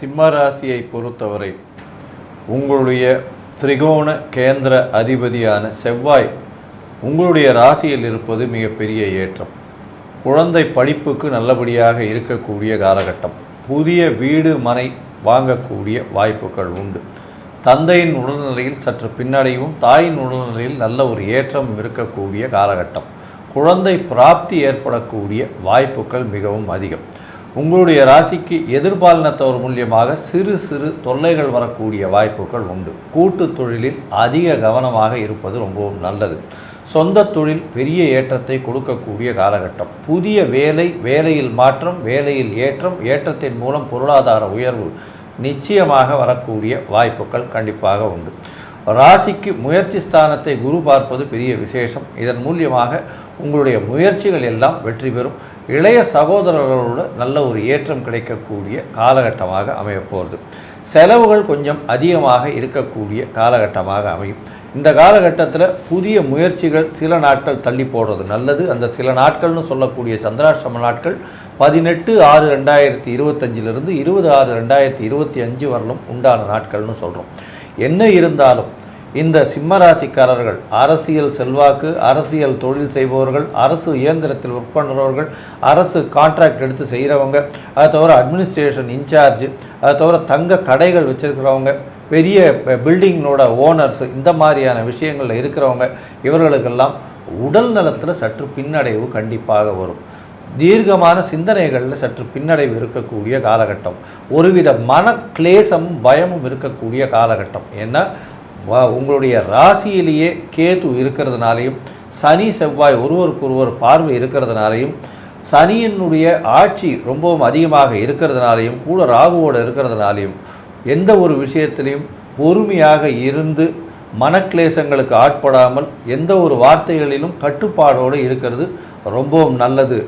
சிம்ம ராசியை பொறுத்தவரை உங்களுடைய திரிகோண கேந்திர அதிபதியான செவ்வாய் உங்களுடைய ராசியில் இருப்பது மிகப்பெரிய ஏற்றம். குழந்தை படிப்புக்கு நல்லபடியாக இருக்கக்கூடிய காலகட்டம். புதிய வீடு மனை வாங்கக்கூடிய வாய்ப்புகள் உண்டு. தந்தையின் உடல்நிலையில் சற்று பின்னடையும் தாயின் உடல்நிலையில் நல்ல ஒரு ஏற்றம் இருக்கக்கூடிய காலகட்டம். குழந்தை பிராப்தி ஏற்படக்கூடிய வாய்ப்புகள் மிகவும் அதிகம். உங்களுடைய ராசிக்கு எதிர்பாலினத்தவர் மூலியமாக சிறு சிறு தொல்லைகள் வரக்கூடிய வாய்ப்புகள் உண்டு. கூட்டு தொழிலில் அதிக கவனமாக இருப்பது ரொம்பவும் நல்லது. சொந்த தொழில் பெரிய ஏற்றத்தை கொடுக்கக்கூடிய காலகட்டம். புதிய வேலை வேலையில் மாற்றம் வேலையில் ஏற்றம் ஏற்றத்தின் மூலம் பொருளாதார உயர்வு நிச்சயமாக வரக்கூடிய வாய்ப்புகள் கண்டிப்பாக உண்டு. ராசிக்கு முயற்சி ஸ்தானத்தை குரு பார்ப்பது பெரிய விசேஷம். இதன் மூலியமாக உங்களுடைய முயற்சிகள் எல்லாம் வெற்றி பெறும். இளைய சகோதரர்களோடு நல்ல ஒரு ஏற்றம் கிடைக்கக்கூடிய காலகட்டமாக அமையப்போகிறது செலவுகள் கொஞ்சம் அதிகமாக இருக்கக்கூடிய காலகட்டமாக அமையும். இந்த காலகட்டத்தில் புதிய முயற்சிகள் சில நாட்கள் தள்ளி போடுறது நல்லது. அந்த சில நாட்கள்னு சொல்லக்கூடிய சந்திராஷ்டம நாட்கள் பதினெட்டு ஆறு ரெண்டாயிரத்தி இருபத்தஞ்சிலிருந்து இருபது ஆறு ரெண்டாயிரத்தி இருபத்தி அஞ்சு வரலும் உண்டான நாட்கள்னு சொல்கிறோம் என்ன இருந்தாலும் இந்த சிம்மராசிக்காரர்கள் அரசியல் செல்வாக்கு அரசியல் தொழில் செய்பவர்கள் அரசு இயந்திரத்தில் ஒர்க் பண்ணுறவர்கள் அரசு கான்ட்ராக்ட் எடுத்து செய்கிறவங்க அதை தவிர அட்மினிஸ்ட்ரேஷன் இன்சார்ஜ் அதை தவிர தங்க கடைகள் வச்சுருக்கிறவங்க பெரிய பில்டிங்கோட ஓனர்ஸ் இந்த மாதிரியான விஷயங்களில் இருக்கிறவங்க இவர்களுக்கெல்லாம் உடல் நலத்தில் சற்று பின்னடைவு கண்டிப்பாக வரும். தீர்க்கமான சிந்தனைகளில் சற்று பின்னடைவு இருக்கக்கூடிய காலகட்டம். ஒருவித மன கிளேசமும் பயமும் இருக்கக்கூடிய காலகட்டம். ஏன்னா வ- உங்களுடைய ராசியிலேயே கேது இருக்கிறதுனாலையும் சனி செவ்வாய் ஒருவருக்கொருவர் பார்வை இருக்கிறதுனாலையும் சனியினுடைய ஆட்சி ரொம்பவும் அதிகமாக இருக்கிறதுனாலையும் கூட ராகுவோடு இருக்கிறதுனாலையும் எந்த ஒரு விஷயத்திலையும் பொறுமையாக இருந்து மனக்லேசங்களுக்கு ஆட்படாமல் எந்த ஒரு வார்த்தைகளிலும் கட்டுப்பாடோடு இருக்கிறது ரொம்பவும் நல்லது.